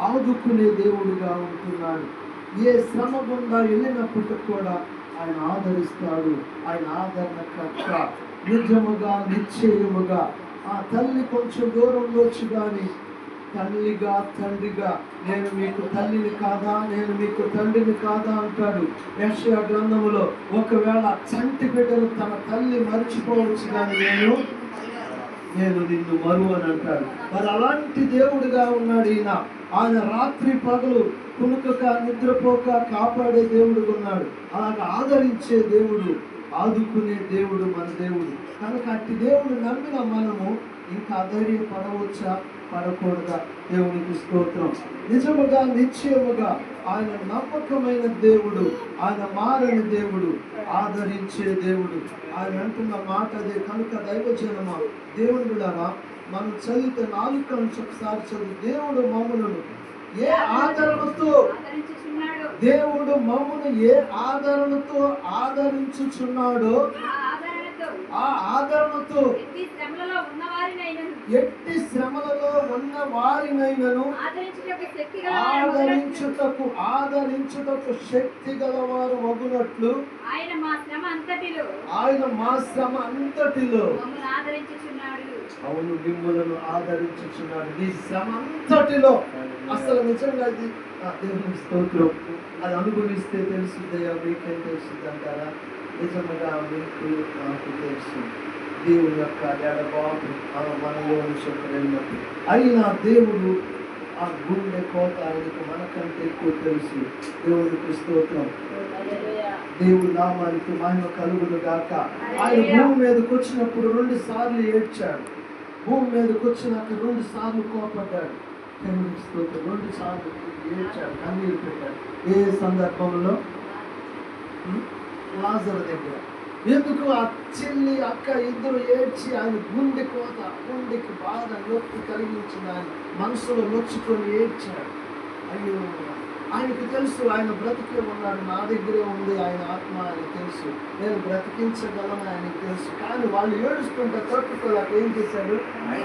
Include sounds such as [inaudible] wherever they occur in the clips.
ఆదుకునే దేవుడుగా ఉంటున్నాడు. ఏ శ్రమ గుండా వెళ్ళినప్పుడు కూడా ఆయన ఆదరిస్తాడు. ఆయన ఆదరణకర్త నిజముగా నిశ్చయముగా. ఆ తల్లి కొంచెం దూరంలో వచ్చి కానీ తల్లిగా తండ్రిగా నేను మీకు తల్లిని కాదా? నేను మీకు తండ్రిని కాదా? అంటాడు. యెషయా గ్రంథములో ఒకవేళ చంటి బిడ్డలు తన తల్లి మర్చిపోవచ్చు కానీ నేను నేను నిన్ను మరువు అని అంటాడు. మరి అలాంటి దేవుడిగా ఉన్నాడు ఈయన. ఆయన రాత్రి పగలు కునుకక నిద్రపోక కాపాడే దేవుడు ఉన్నాడు. అలాగ ఆదరించే దేవుడు ఆదుకునే దేవుడు మన దేవుడు. కనుక అట్టి దేవుడు నమ్మిన మనము ఇంకా అధైర్యపడవచ్చా పడకూడదా? దేవునికి స్తోత్రం. నిజముగా నిశ్చయముగా ఆయన నమ్మకమైన దేవుడు ఆయన మారని దేవుడు ఆదరించే దేవుడు. ఆయన అంటున్న మాట అదే. కనుక దైవజనమా దేవుడు విడారా మనం చదివితే నాలుగు ఒకసారి చదివి దేవుడు మమ్మలను ఏ ఆదరణతో దేవుడు మమ్మను ఏ ఆదరణతో ఆదరించుచున్నాడో ఆ ఆదరణతో ఎట్టి శ్రమలలో ఉన్న వారినైనను ఆదరించుటకు శక్తి గల వారు వదలట్టు. ఆదరించుటకు ఆదరించుటకు శక్తి గలవారు వగునట్లు ఆయన మా శ్రమ అంతటిలో. ఆయన మా శ్రమ అంతటిలో. అవును మిమ్మలను ఆదరించుచున్నాడు. ఈ శ్రమ అంతటిలో. అసలు నిజంగా ఇది దేవుని స్తోత్రం. అది అనుభవిస్తే తెలుస్తుందయ్యా మీకేం తెలుస్తుంది అంటారా? నిజంగా మీకు నాకు తెలుసు. దేవుని యొక్క ఎడబాటు మనలో అయినా దేవుడు ఆ గుండె కోత ఆయనకు మనకంటే ఎక్కువ తెలుసు. దేవునికి స్తోత్రం. దేవుడు నామానికి మహిమ కలుగును గాక. ఆయన భూమి మీదకి వచ్చినప్పుడు రెండు సార్లు ఏడ్చాడు. భూమి మీదకి వచ్చినాక రెండు సార్లు కోపడ్డాడు. దేవునికి స్తోత్రం. రెండు సార్లు ఏడ్చాడు. కన్నీరు పెట్టాడు. ఏ సందర్భంలో? లాజరు దగ్గర. ఎందుకు ఆ చెల్లి అక్క ఇద్దరు ఏడ్చి ఆయన గుండె కోత గుండెకి బాధ నొప్పి కలిగించిన ఆయన మనసులో నొచ్చుకొని ఏడ్చాడు. అయ్యో ఆయనకు తెలుసు ఆయన బ్రతికే ఉన్నాడు నా దగ్గరే ఉంది ఆయన ఆత్మ అని తెలుసు. నేను బ్రతికించగలను ఆయనకు తెలుసు. కానీ వాళ్ళు ఏడుస్తుంటే తట్టుకోలేక ఏం చేశాడు?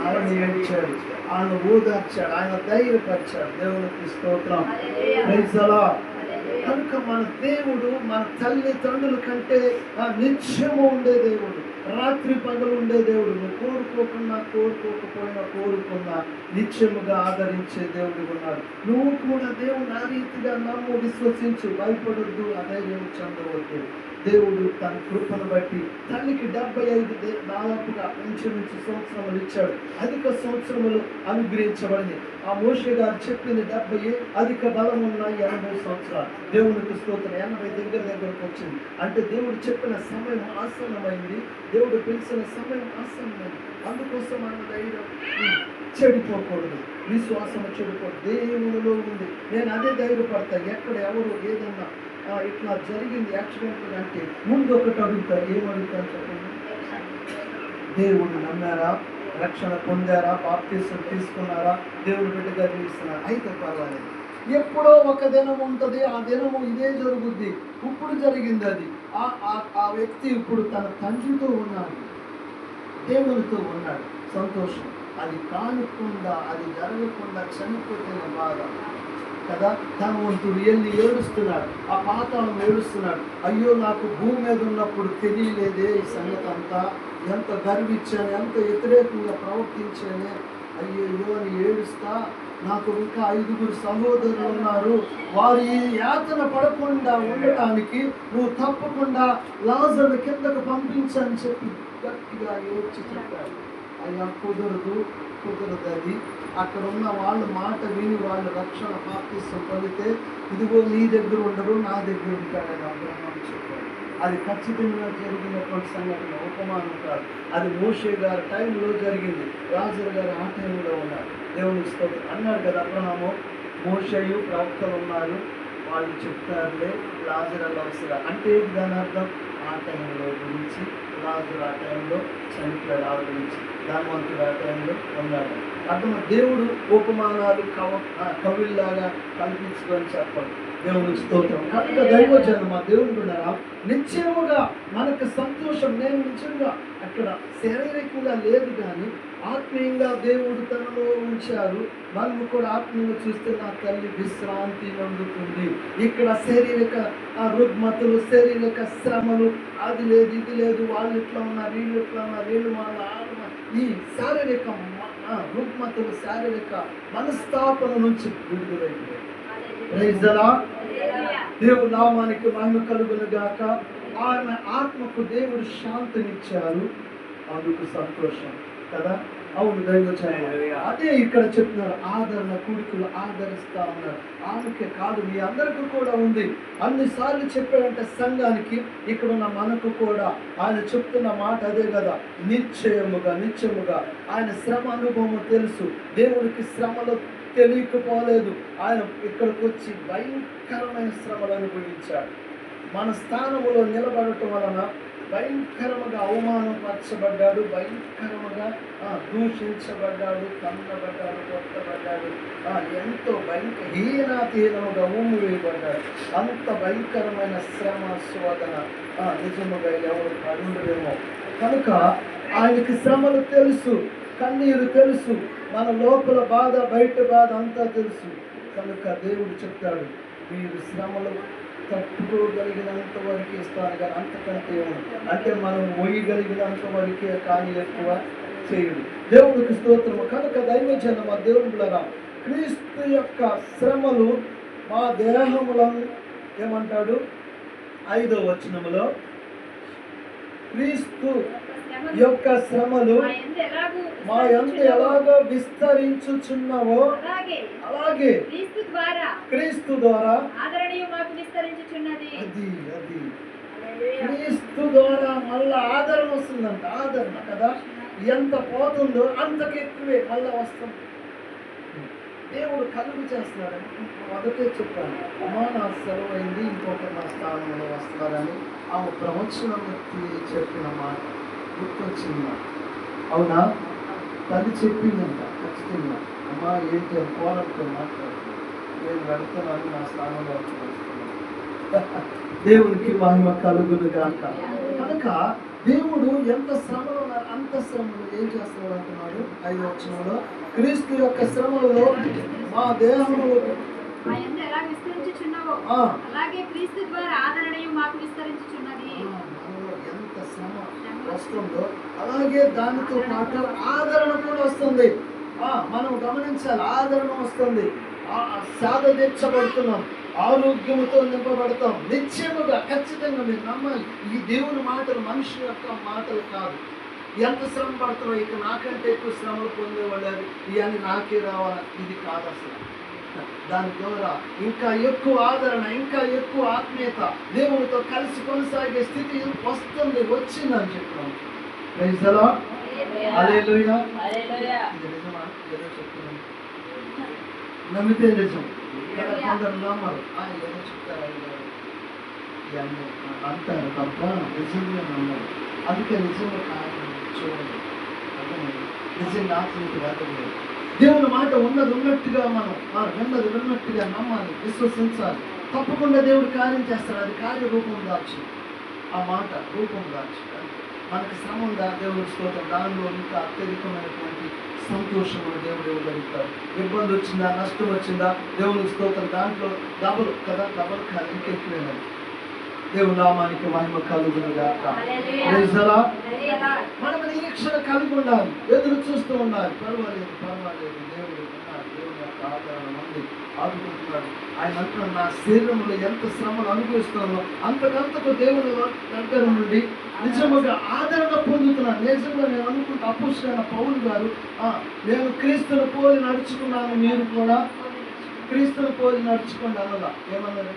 ఆయన ఏడ్చాడు. ఆయన ఓదార్చాడు. ఆయన ధైర్యపరిచాడు. దేవునికి స్తోత్రం. కనుక మన దేవుడు మన తల్లిదండ్రుల కంటే ఆ నిత్యము ఉండే దేవుడు. రాత్రి పగలు ఉండే దేవుడు నువ్వు కోరుకోకుండా కోరుకోకపోయినా కోరుకున్నా నిత్యముగా ఆదరించే దేవుడు ఉన్నాడు. నువ్వు కూడా దేవుని ఆ రీతిగా నమ్ము విశ్వసించు భయపడొద్దు అధైర్యం చెందవద్దు దేవుడు తన కృపను బట్టి తల్లికి డెబ్బై ఐదు దే- దాదాపుగా ఇంచుమించు సంవత్సరములు ఇచ్చాడు. అధిక సంవత్సరములు అనుగ్రహించబడింది ఆ మోషే గారు చెప్పింది డెబ్బై అధిక బలం ఉన్న ఎనభై సంవత్సరాలు. దేవునికి స్తోత్రం. ఎనభై దగ్గర దగ్గరకు వచ్చింది. అంటే దేవుడు చెప్పిన సమయం ఆసన్నమైంది. దేవుడు పిలిచిన సమయం ఆసన్నమైంది అందుకోసం మన ధైర్యం. చెడిపోకూడదు. విశ్వాసం చెడిపోకూడదు. దేవునిలో ఉంది. నేను అదే ధైర్యపడతా. ఎక్కడ ఎవరు ఏదన్నా ఇట్లా జరిగింది యాక్సిడెంట్ అంటే ముందు ఒకటి అడుగుతా ఏమడుగుతాను చెప్పండి? దేవుడు నమ్మారా? రక్షణ పొందారా? బాప్తీసం తీసుకున్నారా? దేవుడు బిడ్డగా జీవిస్తున్నారా? అయితే పర్వాలేదు. ఎప్పుడో ఒక దినం ఉంటుంది. ఆ దినము ఇదే జరుగుద్ది. ఇప్పుడు జరిగింది అది. ఆ ఆ- ఆ వ్యక్తి ఇప్పుడు తన తండ్రితో ఉన్నాడు. దేవునితో ఉన్నాడు. సంతోషం. అది కానుకుండా అది జరగకుండా చనిపోతున్న బాధ. కదా? ధనవంతుడు వెళ్ళి ఏడుస్తున్నాడు. ఆ పాతాళం ఏడుస్తున్నాడు. అయ్యో నాకు భూమి మీద ఉన్నప్పుడు తెలియలేదే ఈ సంగతి అంతా. ఎంత గర్వించాను ఎంత వ్యతిరేకంగా ప్రవర్తించానే. అయ్యో అని ఏడుస్తా నాకు ఇంకా ఐదుగురు సహోదరులు ఉన్నారు. వారు ఈ యాతన పడకుండా ఉండటానికి నువ్వు తప్పకుండా లాజర్ను కిందకు పంపించని చెప్పి గట్టిగా ఏడ్చి చెప్పాడు. అయ్యా కుదరదు కుదరదు అది అక్కడ ఉన్న వాళ్ళ మాట విని వాళ్ళు రక్షణ పాపిస్తూ పొందితే ఇదిగో నీ దగ్గర ఉండరు నా దగ్గర ఉంటాడని అబ్రహ్మం చెప్పాడు. అది ఖచ్చితంగా జరిగినటువంటి సంఘటన ఉపమానం కాదు. అది మోషే గారి టైంలో జరిగింది. రాజు గారు ఆ టైంలో ఉన్నారు. దేవుని స్తోత్రం. అన్నాడు కదా అబ్రహాము మోషయు ప్రవక్తలు ఉన్నారు. వాళ్ళు చెప్తారులే లాజర్ అవసరం అంటే దాని అర్థం? ఆ టైంలో గురించి లాజర్ ఆ టైంలో చనిపోయాడు ఆ గురించి. ధనవంతుడు ఆ టైంలో ఉన్నాడు. అతను దేవుడు ఉపమానాలు కవ ఆ, కవుల్లాగా కల్పించుకొని చెప్పాలి దేవుడు స్తోత్రం. కనుక దైవజనం మా దేవుడు కూడా నిత్యముగా మనకు సంతోషం నేను నిజంగా అక్కడ శారీరకంగా లేదు కానీ ఆత్మీయంగా దేవుడు తనలో ఉంచారు మనం కూడా ఆత్మీయంగా చూస్తే నా తల్లి విశ్రాంతి పొందుతుంది. ఇక్కడ శారీరక రుగ్మతలు శారీరక శ్రమలు అది లేదు ఇది లేదు వాళ్ళు ఇట్లా ఉన్నారు వీళ్ళు ఇట్లా ఉన్నారు వీళ్ళు వాళ్ళ ఆత్మ ఈ శారీరక రుగ్మతలు శారీరక మనస్తాపన నుంచి Lord. దేవుడు నామానికి మహిమ కలుగును గాక. ఆయన ఆత్మకు దేవుడు శాంతినిచ్చారు. అందుకు సంతోషం. కదా? అవును దైవచనం అదే ఇక్కడ చెప్తున్నారు ఆదరణ కుడుకులు ఆదరిస్తా ఉన్నారు. ఆమెకే కాదు మీ అందరికీ కూడా ఉంది. అన్నిసార్లు చెప్పాడంటే సంఘానికి ఇక్కడ ఉన్న మనకు కూడా ఆయన చెప్తున్న మాట అదే కదా. నిశ్చయముగా నిత్యముగా. ఆయన శ్రమ అనుభవం తెలుసు. దేవునికి శ్రమలో తెలియకపోలేదు. ఆయన ఇక్కడికి వచ్చి భయంకరమైన శ్రమలు అనుభవించాడు. మన స్థానములో నిలబడటం వలన భయంకరముగా అవమానపరచబడ్డాడు భయంకరముగా దూషించబడ్డాడు కన్నబడ్డాడు కొట్టబడ్డాడు ఎంతో భయంకర హీనాతీనముగా ఊము వేయబడ్డాడు. అంత భయంకరమైన శ్రమ శోధన నిజముగా ఎవరు పడుండలేమో కనుక ఆయనకి శ్రమలు తెలుసు కన్నీరు తెలుసు మన లోపల బాధ బయట బాధ అంతా తెలుసు. కనుక దేవుడు చెప్తాడు మీరు శ్రమలు తట్టుకోగలిగినంత వరకు ఇస్తాను కానీ అంతకంటే అంటే మనం మొయ్యగలిగినంత వరకే కానీ ఎక్కువ చేయడు. దేవుడికి స్తోత్రము. కనుక దైవజనం మా దేవుడులరా క్రీస్తు యొక్క శ్రమలు మా దేహములను ఏమంటాడు? ఐదో వచనములో క్రీస్తు యొక్క శ్రమలు మా ఎంత ఎలాగో విస్తరించుచున్నావో అలాగే క్రీస్తు ద్వారా క్రీస్తు ద్వారా ఆదరణీయం మాకు విస్తరించుచున్నది. అది అది. క్రీస్తు ద్వారా మళ్ళా ఆదరణ వస్తుందంట ఆదరణ కదా? ఎంత పోతుందో అంతకు ఎక్కువే మళ్ళా వస్తుంది. దేవుడు కలుగు చేస్తున్నాడు. మొదటే చెప్పాను అమ్మా నా సెలవు అయింది ఇంకొక నా స్థానంలో వస్తున్నారని. ఆమె ప్రవచనం చెప్పిన మాట. గుర్తొచ్చింది? నాకు. అవునా? తల్లి చెప్పిందంట ఖచ్చితంగా. అమ్మా ఏంటి? అని కోలంతో మాట్లాడుతుంది నేను వెళ్తున్నాను నా స్థానంలో [laughs] దేవునికి మహిమ కలుగును గాక కనుక దేవుడు ఎంత శ్రమలో అంత శ్రమలు ఏం చేస్తున్నాడు అంటున్నాడు? ఐదు వచనంలో క్రీస్తు యొక్క శ్రమలలో మా దేహంలో అలాగే క్రీస్తు ద్వారా ఆదరణీయం మాకు విస్తరించుచున్నది. ఆ, మనలో ఎంత శ్రమ. రాష్ట్రంలో అలాగే దానితో పాటు ఆదరణ కూడా వస్తుంది. ఆ, మనం గమనించాలి ఆదరణ వస్తుంది. ఆ, సాధ తీర్చబడుతున్నాం ఆరోగ్యంతో నింపబడతాం. నిశ్చయముగా ఖచ్చితంగా మీరు నమ్మాలి ఈ దేవుని మాటలు మనిషి యొక్క మాటలు కాదు. ఎంత శ్రమ పడుతున్నావు ఇక నాకంటే ఎక్కువ శ్రమలు పొందేవాళ్ళు ఇవన్నీ నాకే రావాలా? ఇది కాదు అసలు. దాని ద్వారా ఇంకా ఎక్కువ ఆదరణ ఇంకా ఎక్కువ ఆత్మీయత దేవునితో కలిసి కొనసాగే స్థితి వస్తుంది వచ్చిందని. ఇది నిజమా? ఏదో చెప్తున్నాను. నమ్మితే నిజం. కొందరు నమ్మరు. ఏదో చెప్తారు అంటారు తప్ప నిజంగా నమ్మరు. అందుకే నిజంగా కాదు చూడండి. నిజంగా ఆత్మీయత దేవుని మాట ఉన్నది ఉన్నట్టుగా మనం ఆ, ఉన్నది ఉన్నట్టుగా నమ్మాలి విశ్వసించాలి. తప్పకుండా దేవుడు కార్యం చేస్తాడు. అది కార్యరూపం దాచి ఆ మాట రూపం దాచి మనకి శ్రమ ఉందా? దేవుడు స్తోత్రం. దానిలో ఇంకా అత్యధికమైనటువంటి సంతోషము దేవుడు ఇవ్వగలుగుతాడు. ఇబ్బంది వచ్చిందా? నష్టం వచ్చిందా? దేవుని స్తోత్రం. దాంట్లో డబుల్ కదా? డబుల్ కాదు ఇంకెక్కువేనది దేవుని నామానికి మహిమ కలుగునుగాక. మనం నిరీక్షణ కలిగి ఉండాలి. ఎదురు చూస్తూ ఉండాలి. పర్వాలేదు పర్వాలేదు. దేవుడు ఉన్నాడు దేవుని యొక్క ఆదరణ ఉంది. ఆదుకుంటున్నాడు. ఆయన అంటున్నాడు నా శరీరంలో ఎంత శ్రమను అనుభవిస్తున్నానో అంతకంతకు దేవుని దగ్గర నుండి నిజముగా ఆదరణ పొందుతున్నాను. నిజంగా నేను అనుకుంటే అపుష్కైన పౌరులు గారు "ఆ, నేను క్రీస్తును పోలి నడుచుకున్నాను మీరు కూడా క్రీస్తును పోలి నడుచుకోండి అనలా ఏమన్నారు?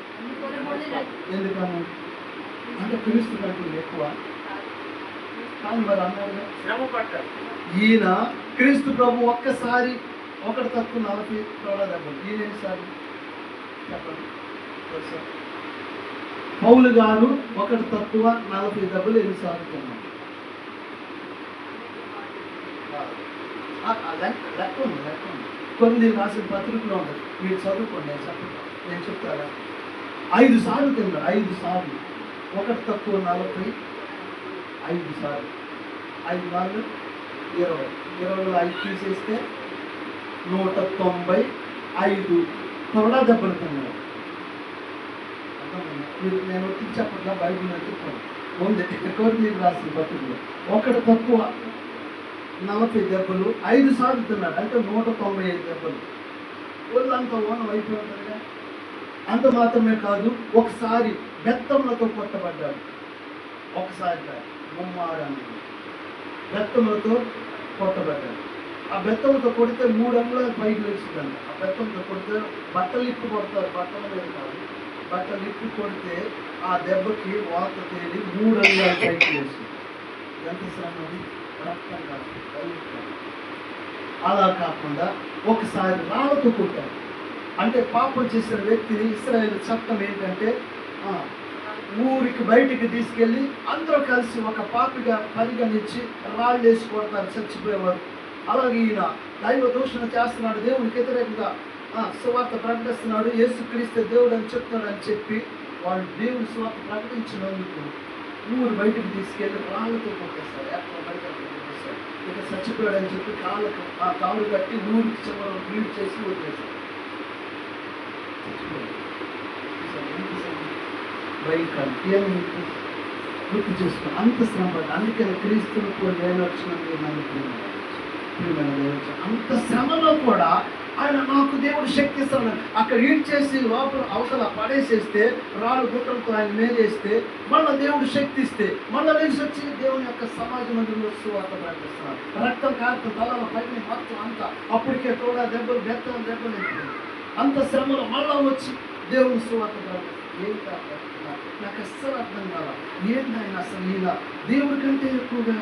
ఎందుకన్నా అంటే క్రీస్తు కంటే ఎక్కువ. కానీ మరి అన్నాడు శ్రమ పడ్డారు ఈయన క్రీస్తు ప్రభు ఒక్కసారి ఒకటి తక్కువ నలభై తోడ దెబ్బలు ఈయన ఎన్నిసార్లు చెప్పండి? పౌలు గారు ఒకటి తక్కువ నలభై దెబ్బలు ఎన్నిసార్లు తిన్నాడు లెక్క ఉంది లెక్క ఉంది. కొన్ని రాసిన పత్రికలో ఉండదు మీరు చదువుకోండి నేను చెప్తాను నేను చెప్తారా ఐదు సార్లు తిన్నాడు ఐదు సార్లు. ఒకటి తక్కువ నలభై ఐదు సార్లు. ఐదు నాలుగు ఇరవై. ఇరవైలో ఐదు తీసేస్తే నూట తొంభై ఐదు. తొడ దెబ్బలు తిన్నాడు. మీరు నేను వచ్చి చెప్పట్లా బైబిల్ చెప్పాను ఉంది. కోరిక రాసిన పత్రికలో. ఒకటి తక్కువ నలభై దెబ్బలు ఐదు సార్లు తిన్నాడు. అంటే నూట తొంభై ఐదు దెబ్బలు. ఒళ్ళంతా ఓనం అయిపోతుందిగా అంత మాత్రమే కాదు ఒకసారి బెత్తములతో కొట్టబడ్డాడు. ఒకసారి కాదు, ముమ్మారు అన్నది బెత్తములతో కొట్టబడ్డాడు. ఆ బెత్తంతో కొడితే మూడు అంగుళాలు పైకి వేసిందండి ఆ బెత్తంతో కొడితే బట్టలు ఇప్పు కొడతారు. బట్టల మీద కాదు. బట్టలు ఇప్పు కొడితే ఆ దెబ్బకి వాత తేలి మూడు అంగుళాలు పైకి వేసింది ఎంత శ్రమ అలా కాకుండా ఒకసారి రాళ్ళతో కొట్టారు అంటే పాపం చేసిన వ్యక్తిని ఇస్రాయేల్ చట్టం ఏంటంటే ఆ, ఊరికి బయటికి తీసుకెళ్ళి అందరూ కలిసి ఒక పాపిగా పరిగణించి రాళ్ళు వేసి కొడతారు చచ్చిపోయేవారు. అలాగే ఈయన దైవ దూషణ చేస్తున్నాడు దేవునికి వ్యతిరేకంగా ఆ, సువార్త ప్రకటిస్తున్నాడు యేసుక్రీస్తు దేవుడు అని చెప్తున్నాడు అని చెప్పి వాళ్ళు దేవుని సువార్త ప్రకటించినందుకు ఊరు బయటకు తీసుకెళ్ళి రాళ్ళతో పంపిస్తారు ఎక్కడ బయట కొట్టేస్తారు. ఇక చచ్చిపోయాడు అని చెప్పి కాళ్ళకు ఆ కాలు కట్టి ఊరికి చివరి వీడు చేసి వదిలేస్తారు. చచ్చిపోయాడు. భయంకరం. గుర్తు చేసుకో. అంత శ్రమ పడ్డా. అందుకని క్రీస్తుని కూడా నేను వచ్చిన ప్రియమైన అంత శ్రమలో కూడా ఆయన నాకు దేవుడు శక్తి ఇస్తాడు. అక్కడ ఈడ్ చేసి లోపల అవతల పడేసేస్తే రాళ్ళు గుట్టలతో ఆయన మేలేస్తే మళ్ళీ దేవుడు శక్తి ఇస్తే మళ్ళీ లేచి వచ్చి దేవుని యొక్క సమాజ మందిరంలో సువార్త ప్రకటిస్తున్నారు రక్తం కారుతుంది తలలో పైన మొత్తం అంతా అప్పటికే కూడా దెబ్బలు బెత్తం దెబ్బలు అంత శ్రమలో మళ్ళా వచ్చి దేవుని సువార్త ప్రకటిస్తున్నాడు ఏం నాకు అస్సలు అర్థం కావాలి. ఏంటి ఆయన అసలు ఇలా దేవుడి కంటే ఎక్కువగా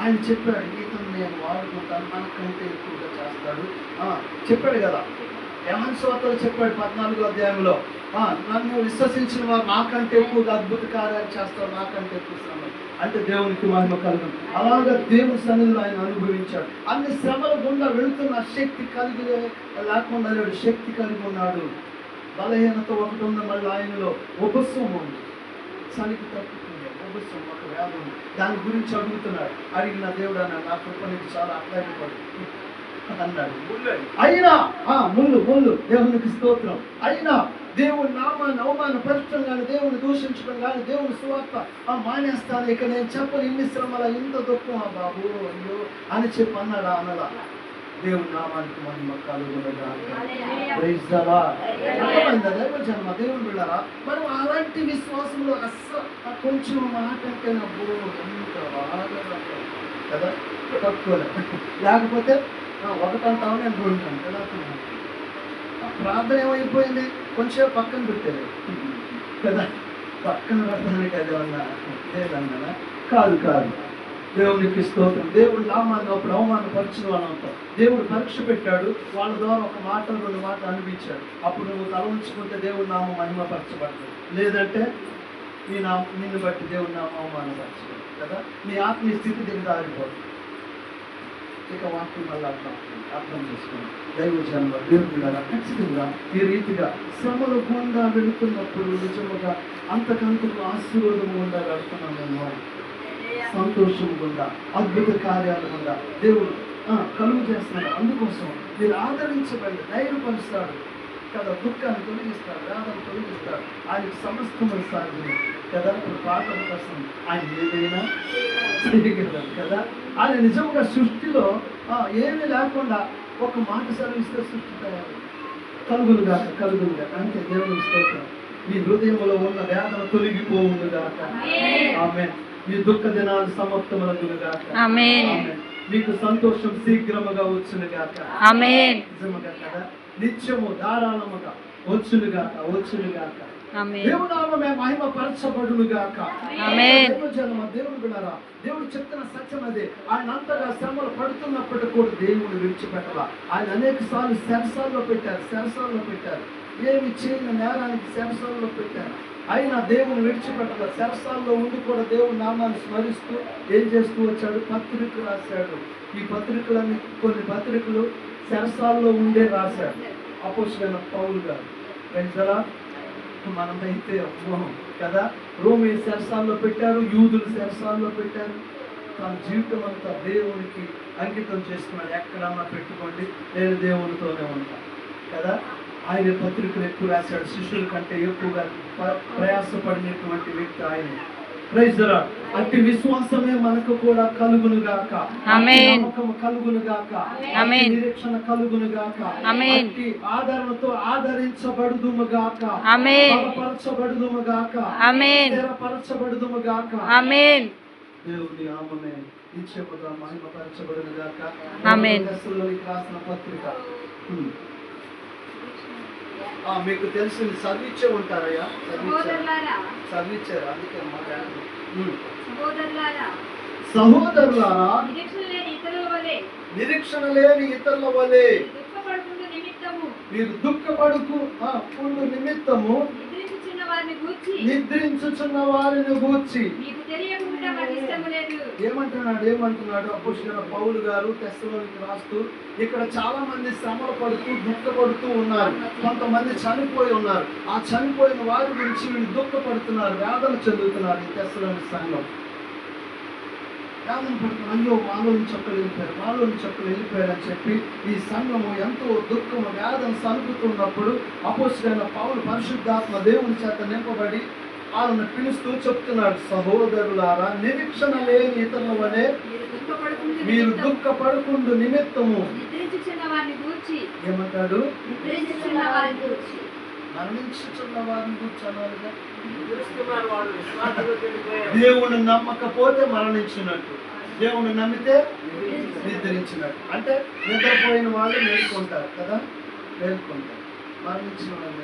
ఆయన చెప్పాడు ఈతను నేను వాడుకుంటాను మనకంటే ఎక్కువగా చేస్తాడు. చెప్పాడు కదా. యహన్ సోతలు చెప్పాడు పద్నాలుగో అధ్యాయంలో నన్ను విశ్వసించిన వారు నాకంటే ఎక్కువగా అద్భుత కార్యాలు చేస్తారు నాకంటే ఎక్కువ శ్రమ. అంటే దేవునికి మహిమ కలుగు అలాగా దేవుని సన్నిధిలో ఆయన అనుభవించాడు. అన్ని శ్రమల గుండా వెళుతున్న శక్తి కలిగి లేకుండా లేడు శక్తి కలిగి ఉన్నాడు. బలహీనత ఒకటి ఉన్న మళ్ళీ ఆయనలో ఉపస్వం ఉంది. చలికి ఉపస్వం ఒక వ్యాధి ఉంది. దాని గురించి అడుగుతున్నాడు. అడిగిన దేవుడు అన్నాడు నా కృప నీకు చాలా అర్థమైపడు అన్నాడు. అయినా ముళ్ళు ముళ్ళు దేవునికి స్తోత్రం. అయినా దేవుని నామాన్ని అవమానపరచడం కానీ దేవుని దూషించడం కానీ దేవుని సువార్త ఆ మానేస్తాను. ఇక నేను చెప్పను ఇన్ని శ్రమల ఇంత దుఃఖం ఆ బాబు అయ్యో అని చెప్పి అన్నాడు అనలా. దేవుని నామానికి మహిమ కలుగునగా ప్రైజ్ ద లార్డ్. అర్థమైందా? దైవ జన్మ దేవుని బిళ్ళరా? మనం అలాంటి విశ్వాసంలో అస్సలు కొంచెం మాట అంటే ఎంత బాగా. కదా? తక్కువ లేకపోతే ఆ, ఒకటి అంటావు నేను రెండు అంటాను ప్రార్థన ఏమైపోయింది? కొంచెం పక్కన పెట్టారు కదా? పక్కన అది అన్నా లేదన్నా కాదు కాదు. దేవునికి స్తోత్రం దేవుడు నామాన్ని అప్పుడు అవమానపరిచిన వాళ్ళు అంటాం దేవుడు పరీక్ష పెట్టాడు. వాళ్ళ ద్వారా ఒక మాట రెండు మాటలు అనిపించాడు. అప్పుడు నువ్వు తల ఉంచుకుంటే దేవుడు నామం మహిమపరచబడతాడు లేదంటే నీ నా నిన్ను బట్టి దేవుడు నామం అవమానపరచబడు కదా? నీ ఆత్మీయ స్థితి దిగదారిపోతుంది ఇక వాక్యం వల్ల అర్థం అర్థం చేసుకుని దైవ జన్మ దేవుడు ఖచ్చితంగా ఈ రీతిగా శ్రమలు గుండా వెళుతున్నప్పుడు నిజముగా అంతకంతకు ఆశీర్వాదం గుండా వెళ్తున్నాం మేము సంతోషం గుండా అద్భుత కార్యాలు గుండా దేవుడు కలుగు చేస్తున్నాడు. అందుకోసం మీరు ఆదరించబడి ధైర్యపరుస్తాడు. కదా దుఃఖాన్ని తొలగిస్తాడు వేదను తొలగిస్తాడు. ఆయనకు సమస్తమైన సాధ్యం కదా ఇప్పుడు పాటల కోసం ఆయన ఏదైనా చేయగలరు కదా ఆయన నిజంగా సృష్టిలో ఏమీ లేకుండా ఒక మాట సెలవిస్తే సృష్టి తయారు. కలుగులుగా కలుగులుగా అంతే దేవుని స్తోత్రం. మీ హృదయంలో ఉన్న వేదన తొలగిపోవునుగాక ఆమె మీ దుఃఖ దినాలు సమాప్తములగునుగాక ఆమేన్. ఆమేన్. మీకు సంతోషం శీఘ్రముగా వచ్చునుగాక ఆమేన్. నిజముగా కదా? నిత్యము ధారాళముగా వచ్చునుగాక వచ్చునుగాక ఆమేన్. దేవునామమే మహిమ పరచబడునుగాక ఆమేన్. జన్మ దేవుడు బిడ్డరా దేవుడు చెప్తున్న సత్యం అదే. ఆయన అంతగా శ్రమలు పడుతున్నప్పటికీ కూడా దేవుడు విడిచిపెట్టాల. ఆయన అనేక సార్లు శరసాల్లో పెట్టారు శరసాల్లో పెట్టారు. ఏమి చేయని నేరానికి శరసాల్లో పెట్టారు. అయినా దేవుని విడిచిపెట్టక శరసాల్లో ఉండి కూడా దేవుని నామాన్ని స్మరిస్తూ ఏం చేస్తూ వచ్చాడు? పత్రిక రాశాడు. ఈ పత్రికలన్నీ కొన్ని పత్రికలు శరసాల్లో ఉండే రాశాడు. అపోసిన పౌలు గారు. ప్రజలా మనమైతే అపోహం కదా? రోమి శరసాల్లో పెట్టారు యూదులు శరసాల్లో పెట్టారు. తన జీవితం అంతా దేవునికి అంకితం చేసుకున్నాడు ఎక్కడన్నా పెట్టుకోండి. నేను దేవునితోనే ఉంటాను కదా? ఆయన పత్రికలు ఎక్కువ రాశాడు శిష్యుల కంటే ఎక్కువగా ప్రయాసపడినటువంటి వ్యక్తి ఆయన. Praise the lord. అట్టి విశ్వాసమే మనకు కూడా కలుగును గాక. కలుగును గాక. నిరీక్షణ కలుగును గాక. అట్టి ఆదరణతో ఆదరించబడుదుము గాక. ఆమేన్. బలపరచబడుదుము గాక. స్థిరపరచబడుదుము గాక. దేవుని ఆమమే నిత్యముగా మహిమపరచబడును గాక. రాసిన పత్రిక. మీకు తెలిసింది చదివించే ఉంటారయ్యా. సహోదరులారా. అందుకే నిరీక్షణ లేని ఇతరుల వలె. మీరు దుఃఖపడుకు పుండు నిమిత్తము. నిద్రించుచున్న వారిని గూర్చి. నిద్రించుచున్న వారిని గూర్చి. మీకు ఏమంటున్నాడు ఏమంటున్నాడు? అపోషణ పౌలు గారు టెస్ట్లోనికి రాస్తూ ఇక్కడ చాలా మంది శ్రమలు పడుతూ దుఃఖపడుతూ ఉన్నారు. కొంతమంది చనిపోయి ఉన్నారు. ఆ చనిపోయిన వారి గురించి వీళ్ళు దుఃఖపడుతున్నారు వేదన చెందుతున్నారు ఈ టెస్ట్లోని సంఘం. వేదన పడుతున్నారు. అయ్యో మాలోని నుంచి వెళ్ళిపోయారు మాలోని చెక్కలు వెళ్ళిపోయారు అని చెప్పి ఈ సంఘము ఎంతో దుఃఖము వేదన సలుపుతున్నప్పుడు అపోషణ పౌలు పరిశుద్ధాత్మ దేవుని చేత నింపబడి వాళ్ళని పిలుస్తూ చెప్తున్నాడు సహోదరులారా నిరీక్షణ లేని ఇతరుల వలె మీరు దుఃఖపడుకుంటూ మీరు నిమిత్తము. దుఃఖపడకుండా నిమిత్తము ఏమంటాడు? నిద్రించుచున్న వారిని గూర్చి మరణించుచున్న వారిని కూర్చున్నారుగా దేవుని నమ్మకపోతే మరణించినట్టు. దేవుని నమ్మితే నిద్రించినట్టు. అంటే నిద్రపోయిన వాళ్ళు మేల్కొంటారు కదా? మేల్కొంటారు. మరణించిన వాళ్ళు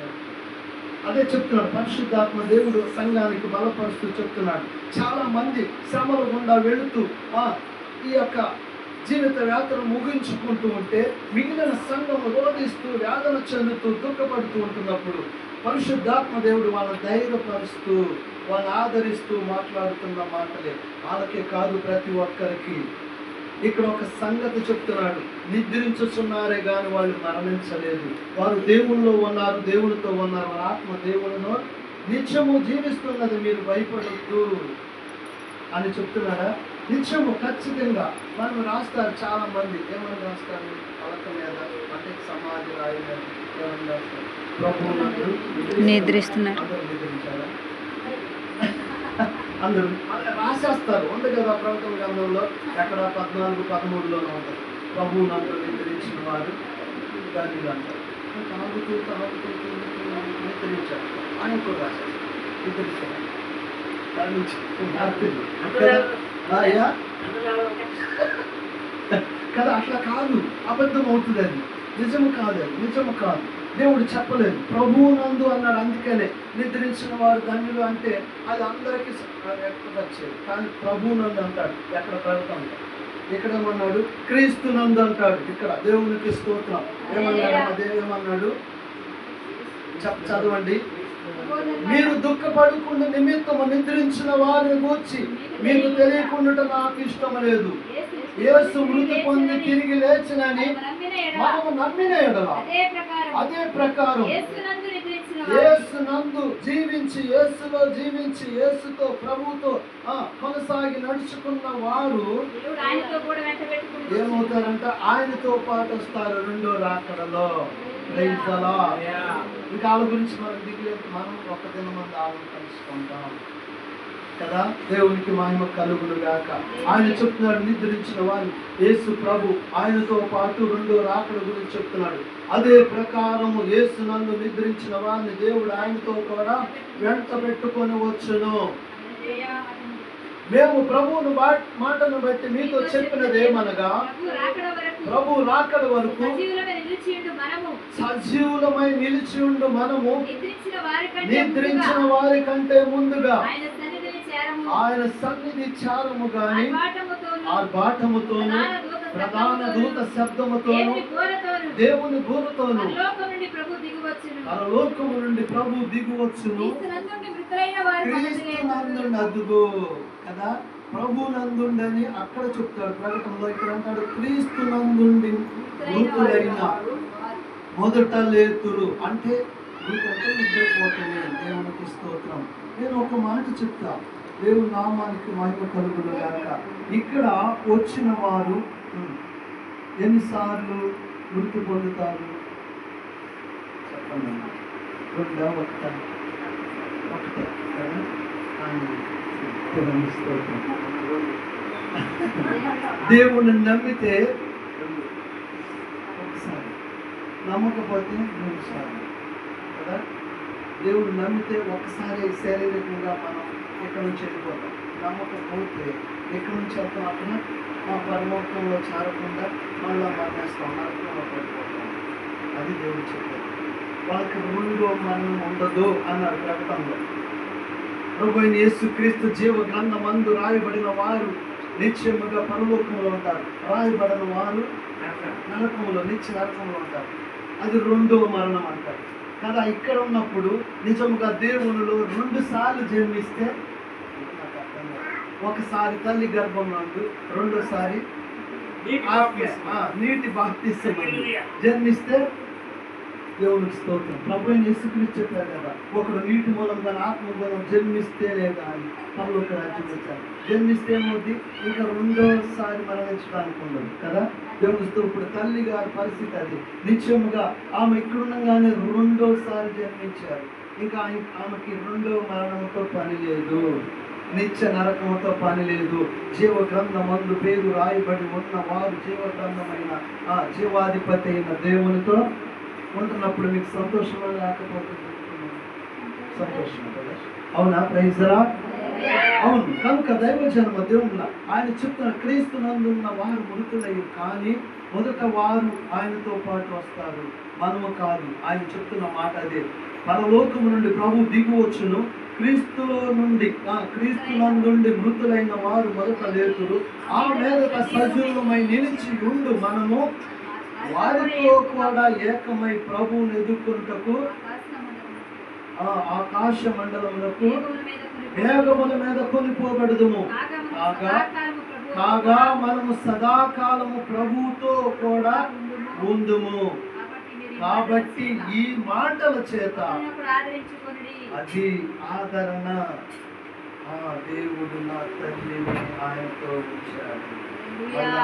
అదే చెప్తున్నాడు పరిశుద్ధాత్మ దేవుడు సంఘానికి బలపరుస్తూ చెప్తున్నాడు. చాలా మంది శ్రమల గుండా వెళుతూ ఆ, ఈ యొక్క జీవిత యాత్ర ముగించుకుంటూ ఉంటే మిగిలిన సంఘం రోధిస్తూ వేదన చెందుతూ దుఃఖపడుతూ ఉంటున్నప్పుడు పరిశుద్ధాత్మ దేవుడు వాళ్ళని ధైర్యపరుస్తూ వాళ్ళని ఆదరిస్తూ మాట్లాడుతున్న మాటలే. వాళ్ళకే కాదు ప్రతి ఒక్కరికి. ఇక్కడ ఒక సంగతి చెప్తున్నాడు. నిద్రించుచున్నారే గాని వాళ్ళు మరణించలేదు. వారు దేవుల్లో ఉన్నారు దేవునితో ఉన్నారు. వారి ఆత్మ దేవునిలో నిత్యము జీవిస్తున్నది మీరు భయపడద్దు అని చెప్తున్నారా నిత్యము ఖచ్చితంగా. మనం రాస్తారు చాలా మంది ఏమని రాస్తారు? పలక మీద అంటే సమాధి రాయి మీద. ఏమని రాస్తారు? నిద్రిస్తున్నారు. నిద్రించారా అందరూ అలా రాసేస్తారు. ఉంది కదా ప్రకటన గ్రంథంలో ఎక్కడ పద్నాలుగు పదమూడులోనే ఉంటుంది ప్రభువు నందు నిద్రించిన వారు దాన్ని అంటారు తాగుతూ తాగుతూ నిద్రించారు ఆయన కూడా రాశారు నిద్రించారు కదా అట్లా కాదు. అబద్ధం అవుతుంది అది నిజము కాదు అది నిజము కాదు. దేవుడు చెప్పలేదు. ప్రభువు నందు అన్నాడు. అందుకనే నిద్రించిన వారు ధన్యులు అంటే అది అందరికీ వ్యక్తపరిచేది కానీ ప్రభువు నందు అంటాడు. ఎక్కడ పెడతాం? ఇక్కడ ఏమన్నాడు? క్రీస్తు నందు అంటాడు. ఇక్కడ దేవునికి స్తోత్రం. ఏమన్నాడు? అదే ఏమన్నాడు? చదవండి. మీరు దుఃఖపడకుండా నిమిత్తము నిద్రించిన వారిని గూర్చి మీకు తెలియకుండా నాకు ఇష్టం లేదు. యేసు మృతి పొంది తిరిగి లేచినని మనము నమ్మిన ఎడల. అదే ప్రకారం. అదే ప్రకారం. యేసునందు నిద్రించిన వారు. యేసు నందు జీవించి యేసులో జీవించి యేసుతో ప్రభువుతో ఆ, కొనసాగి నడుచుకున్న వారు ఏమవుతారంట? ఆయనతో పాటు వస్తారు రెండో రాకడలో. ఇంకా వాళ్ళ గురించి మనం దిగులే మనం ఒక దిన మంది ఆవును కలుసుకుంటాం. కదా? దేవునికి మహిమ కలుగును గాక ఆయన చెప్తున్నాడు నిద్రించిన వారు. యేసు ప్రభు ఆయనతో పాటు రెండో రాకడ గురించి చెప్తున్నాడు. అదే ప్రకారము యేసు నందు నిద్రించిన వారిని దేవుడు ఆయనతో కూడా వెంట పెట్టుకొని వచ్చును. మేము ప్రభువును మాటను బట్టి మీతో చెప్పినది ఏమనగా ప్రభు రాకడ వరకు సజీవులమై నిలిచి ఉండు మనము. నిద్రించిన వారి కంటే ముందుగా ఆయన సన్నిధి చారము గాని ఆర్భాటముతోను, ప్రధాన దూత శబ్దముతోను దేవుని దిగివచ్చును. పరలోకము నుండి ప్రభు దిగువచ్చును. అదుగో కదా? ప్రభు నందుండని అక్కడ చెప్తాడు ప్రకటనలో. ఇక్కడ అంటాడు క్రీస్తు నందుండి మృతులైన మొదట లేతురు. అంటే మృతంటే నిద్రపోతుంది దేవునికి స్తోత్రం. నేను ఒక మాట చెప్తా. దేవుని నామానికి మహిమ కలుగులు గాక. ఇక్కడ వచ్చిన వారు ఎన్నిసార్లు మృతి పొందుతారు? చెప్పండి. రెండా ఒకట. దేవుని నమ్మితే ఒకసారి. నమ్మకపోతే మూడు సార్లు కదా? దేవుడు నమ్మితే ఒకసారి శారీరకంగా మనం ఇక్కడ నుంచి వెళ్ళిపోతాం? నమ్మకపోతే ఎక్కడి నుంచి వెళ్తాం అక్కడ మా పరలోకంలో చేరకుండా మళ్ళా మరణిస్తాం నరకంలో పడిపోతాం. అది దేవుడు చెప్పారు వాళ్ళకి రెండో మరణం ఉండదు అన్నారు ప్రకటనలో ప్రభు యేసు క్రీస్తు జీవ గ్రంథమందు రాయబడిన వారు నిత్యముగా పరలోకంలో ఉంటారు. రాయబడిన వారు నరకంలో నిత్య నరకంలో ఉంటారు. అది రెండో మరణం అంటారు. కదా ఇక్కడ ఉన్నప్పుడు నిజముగా దేవునిలో రెండు సార్లు జన్మిస్తే ఒకసారి తల్లి గర్భం నందు రెండోసారి నీటి బాప్తిస్తం జన్మిస్తే దేవునికి స్తోత్రం. ప్రభు యేసుక్రీస్తు చెప్పారు కదా ఒకడు నీటి మూలంగా ఆత్మ మూలం జన్మిస్తేనే కానీ పనులకు రాజ్యం వచ్చారు జన్మిస్తే ఏమవుద్ది? ఇంకా రెండోసారి మరణించడానికి ఉండదు కదా? దేవుని స్తోత్రం ఇప్పుడు తల్లి గారి పరిస్థితి అది. నిత్యముగా ఆమె ఇక్కడ ఉండగానే రెండోసారి జన్మించారు. ఇంకా ఆమె- ఆమెకి రెండో మరణంతో పని లేదు. నిత్య నరకముతో పని లేదు. జీవ గ్రంథమందు పేరు రాయబడి ఉన్న వారు జీవ గ్రంథమైన ఆ జీవాధిపతి అయిన దేవునితో ఉంటున్నప్పుడు మీకు సంతోషమా లేకపోతే సంతోషం అవునా? ప్రైజరా అవును. కనుక దైవ జన్మ దేవుళ్ళ ఆయన చెప్తున్న క్రీస్తు నందున్న వారు మృతులయ్యి కానీ మొదట వారు ఆయనతో పాటు వస్తారు. మనము కాదు. ఆయన చెప్తున్న మాట అదే. పరలోకము నుండి ప్రభు దిగువచ్చును క్రీస్తులో నుండి ఆ, క్రీస్తు నుండి మృతులైన వారు మొదట లేతురు. ఆ మీదట సజీవమై నిలిచి ఉండు మనము. వారితో కూడా ఏకమై ప్రభువుని ఎదుర్కొంటకు ఆ ఆకాశ మండలములకు మేఘముల మీద కొనిపోబడదుము. కాగా కాగా మనము సదాకాలము ప్రభువుతో కూడా ఉందుము. కాబట్టి ఈ మాటల చేత అది ఆదరణ. ఆ దేవుడు నా తల్లిని ఆయనతో ఉంచాడు.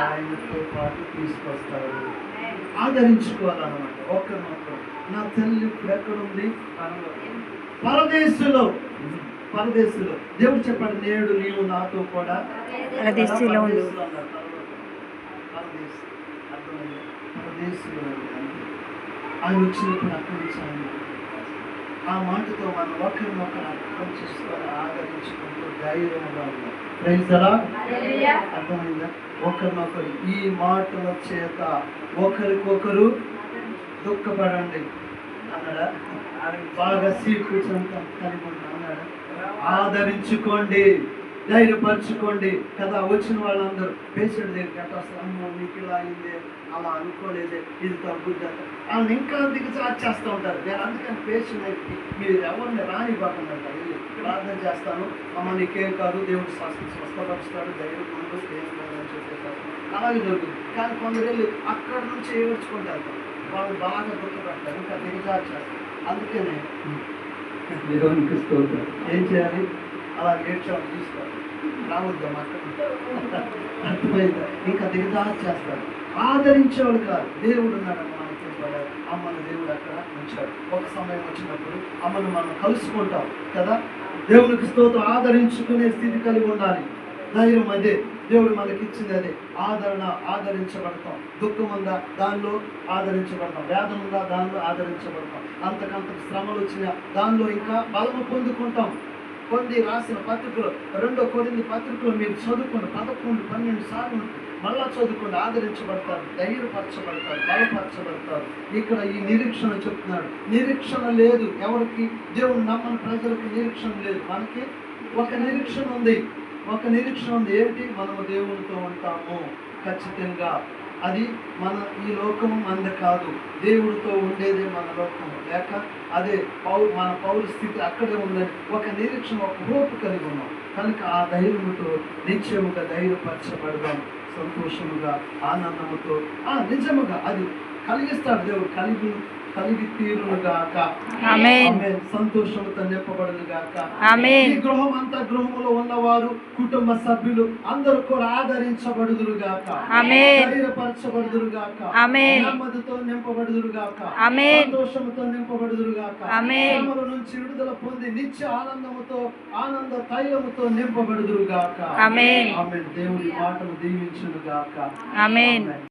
ఆయనతో పాటు తీసుకొస్తాడు. ఆదరించుకోవాలన్నమాట. ఒక్కరినొక్కరు నా తల్లి ఇప్పుడు ఎక్కడుంది పరదేశంలో. పరదేశంలో. దేవుడు చెప్పాడు నేడు నీవు నాతో కూడా. పరదేశంలో అన్నాడు, పరదేశం. అర్థమైందా? పరదేశంలో ఉంది అంతే. ఆయన వచ్చినప్పుడు ఆయన ఆ మాటతో మనం ఒకరినొకరు అర్థం చేసుకొని ఆదరించుకుంటూ ధైర్యంగా ఉన్నాం అలా అర్థమైందా? ఒకరినొకరు ఈ మాటల చేత ఒకరికొకరు దుఃఖపడండి అన్నాడా? బాగా సీకు సొంతం కలిగి అన్నాడా? ఆదరించుకోండి ధైర్యపరచుకోండి. కదా వచ్చిన వాళ్ళందరూ పేషెంట్ దగ్గరికి అట్లా వస్తారు. అమ్మో నీకు ఇలా అయింది. అలా అనుకోలేదే ఇది తగ్గుద్ది అంట వాళ్ళని ఇంకా దిగజారు చేస్తూ ఉంటారు. నేను అందుకని పేషెంట్ దగ్గరికి మీరు ఎవరిని రానివ్వకుండా ప్రార్థన చేస్తాను. అమ్మ నీకేం కాదు దేవుడు స్వస్థ స్వస్థపరుస్తాడు ధైర్యం ఉండు ఏం కాదని చెప్పేస్తారు అలాగే జరుగుతుంది. కానీ కొందరు అక్కడ నుంచి ఏడ్చుకుంటారు. వాళ్ళు బాగా దుఃఖపడతారు ఇంకా దిగజారు చేస్తారు. అందుకనే ఏం చేయాలి? అలా ఏడ్చాము తీసుకోవాలి రావద్దు అర్థమైందా? ఇంకా దిగజారు చేస్తారు ఆదరించేవాడు కాదు. దేవుడు ఉన్నాడు మనకి పడారు అమ్మను దేవుడు అక్కడ ఉంచాడు. ఒక సమయం వచ్చినప్పుడు అమ్మను మనం కలుసుకుంటాం కదా? దేవునికి స్తోత్రం. ఆదరించుకునే స్థితి కలిగి ఉండాలి. ధైర్యం అదే. దేవుడు మనకి ఇచ్చింది అదే. ఆదరణ ఆదరించబడతాం. దుఃఖం ఉందా? దానిలో ఆదరించబడతాం. వేదన ఉందా? దానిలో ఆదరించబడతాం. అంతకంత శ్రమలు వచ్చినా దానిలో ఇంకా బలము పొందుకుంటాం. కొన్ని రాసిన పత్రికలు రెండో కొన్ని పత్రికలు మీరు చదువుకుని పదకొండు పన్నెండు సార్లు మళ్ళా చదువుకుని ఆదరించబడతారు ధైర్యపరచబడతారు బలపరచబడతారు ఇక్కడ ఈ నిరీక్షణ చెప్తున్నాడు. నిరీక్షణ లేదు ఎవరికి? దేవుడు నమ్మని ప్రజలకు నిరీక్షణ లేదు. మనకి ఒక నిరీక్షణ ఉంది. ఒక నిరీక్షణ ఉంది. ఏంటి మనము దేవునితో ఉంటాము. ఖచ్చితంగా. అది మన ఈ లోకం మనది కాదు. దేవుడితో ఉండేదే మన లోకం లేక అదే పౌ మన పౌరు స్థితి అక్కడే ఉందని ఒక నిరీక్షణ ఒక హోప్ కలిగి ఉన్నాం. కనుక ఆ ధైర్యముతో నిత్యముగా ధైర్యపరచబడదాం. సంతోషముగా ఆనందముతో. ఆ నిజముగా అది కలిగిస్తాడు దేవుడు. కలిగి కలిగి. ఆమేన్. సంతోషముతో నింపబడును గాక. ఈ గృహం అంతా గృహములో ఉన్నవారు కుటుంబ సభ్యులు అందరూ కూడా ఆదరించబడుదురు గాక ఆమేన్. ధైర్యపరచబడుదురు గాక. నెమ్మదితో నింపబడుదురు గాక. సంతోషముతో నింపబడుదురు గాక. శ్రమల నుంచి విడుదల పొంది నిత్య ఆనందముతో ఆనంద తైలముతో నింపబడుదురు గాక ఆమేన్. దేవుడి మాటలు దీవించును గాక. ఆమేన్.